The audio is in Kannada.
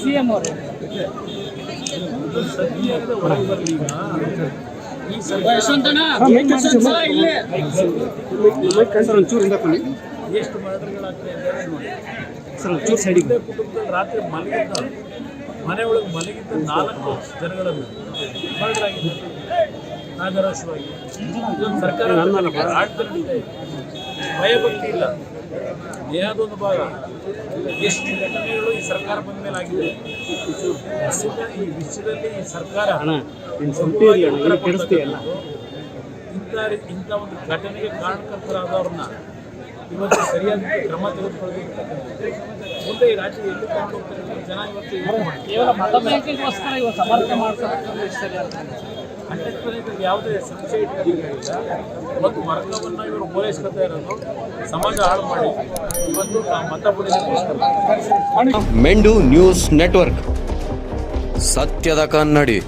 ಸಿಎಂ ಅವರು ಎಷ್ಟು ಸೈಡಿಗೆ ಕುಟುಂಬದಲ್ಲಿ ರಾತ್ರಿ ಮಲಗಿದ್ದ ಮನೆ ಒಳಗೆ ಮಲಗಿದ್ದ ನಾಲ್ಕು ಜನಗಳನ್ನು ಮರಣರಾಗಿದೆ ನಾಗರಾಶವಾಗಿ ಸರ್ಕಾರ ಭಯಭಕ್ತಿ ಇಲ್ಲ ದೇಹದೊಂದು ಭಾಗ. ಎಷ್ಟು ಘಟನೆಗಳು ಈ ಸರ್ಕಾರ ಬಂದ ಮೇಲೆ ಆಗಿದೆ? ಈ ವಿಷಯದಲ್ಲಿ ಈ ಸರ್ಕಾರ ಇಂಥ ಇಂಥ ಒಂದು ಘಟನೆಗೆ ಕಾರಣಕರ್ತರಾದವ್ರನ್ನ ಇವತ್ತು ಸರಿಯಾದ ಕ್ರಮ ತೆಗೆದುಕೊಳ್ಳಬೇಕು ಮುಂದೆ ಈ ರಾಜ್ಯ ಎಲ್ಲಿ ತಗೊಂಡು ಜನ ಇವತ್ತು ಯೋಚನೆ ಮಾಡ್ತಾರೆ. ಕೇವಲ ಮತ ಬ್ಯಾಂಕಿಗೋಸ್ಕರ ಇವಾಗ ಸಮರ್ಥನೆ ಮಾಡ್ತಾರೆ ಸರಿ ಅಂತ ಅಂಬೇಡ್ಕರ್ ಯಾವುದೇ ಸಂಶಯ ಇಟ್ಕೊಂಡಿಲ್ಲ ಒಂದು ವರ್ಗವನ್ನು ಇವರು ಪೂರೈಸ್ಕೊತಾ ಇರೋದು ಸಮಾಜ ಹಾಳು ಮಾಡಿ ಇವತ್ತು ಮತ ಮೆಂಡು ನ್ಯೂಸ್ ನೆಟ್ವರ್ಕ್. ಸತ್ಯದ ಕನ್ನಡಿ.